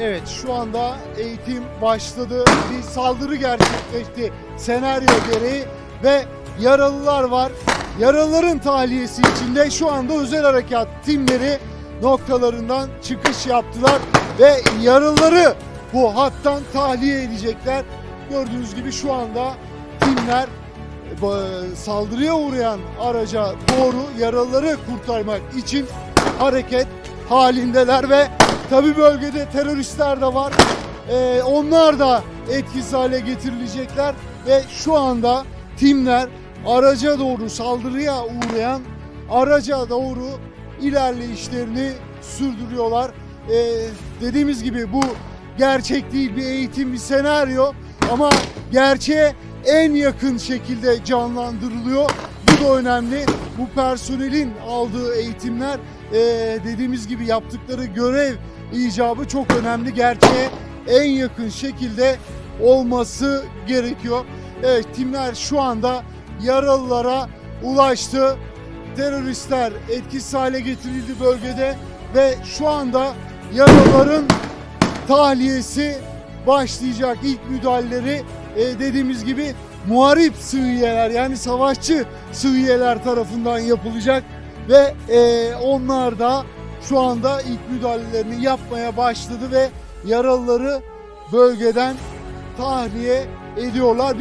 Evet şu anda eğitim başladı. Bir saldırı gerçekleşti senaryo gereği ve yaralılar var. Yaralıların tahliyesi içinde şu anda özel harekat timleri noktalarından çıkış yaptılar ve yaralıları bu hattan tahliye edecekler. Gördüğünüz gibi şu anda timler e, saldırıya uğrayan araca doğru yaralıları kurtarmak için hareket halindeler ve tabi bölgede teröristler de var. Ee, onlar da etkisiz hale getirilecekler ve şu anda timler araca doğru saldırıya uğrayan araca doğru ilerleyişlerini sürdürüyorlar. Ee, dediğimiz gibi bu gerçek değil bir eğitim bir senaryo ama gerçeğe en yakın şekilde canlandırılıyor. Da önemli. Bu personelin aldığı eğitimler eee, dediğimiz gibi yaptıkları görev icabı çok önemli. Gerçeğe en yakın şekilde olması gerekiyor. Evet timler şu anda yaralılara ulaştı. Teröristler etkisiz hale getirildi bölgede ve şu anda yaralıların tahliyesi başlayacak ilk müdahaleleri e, dediğimiz gibi muharip sığıyeler yani savaşçı sığıyeler tarafından yapılacak ve e, onlar da şu anda ilk müdahalelerini yapmaya başladı ve yaralıları bölgeden tahliye ediyorlar.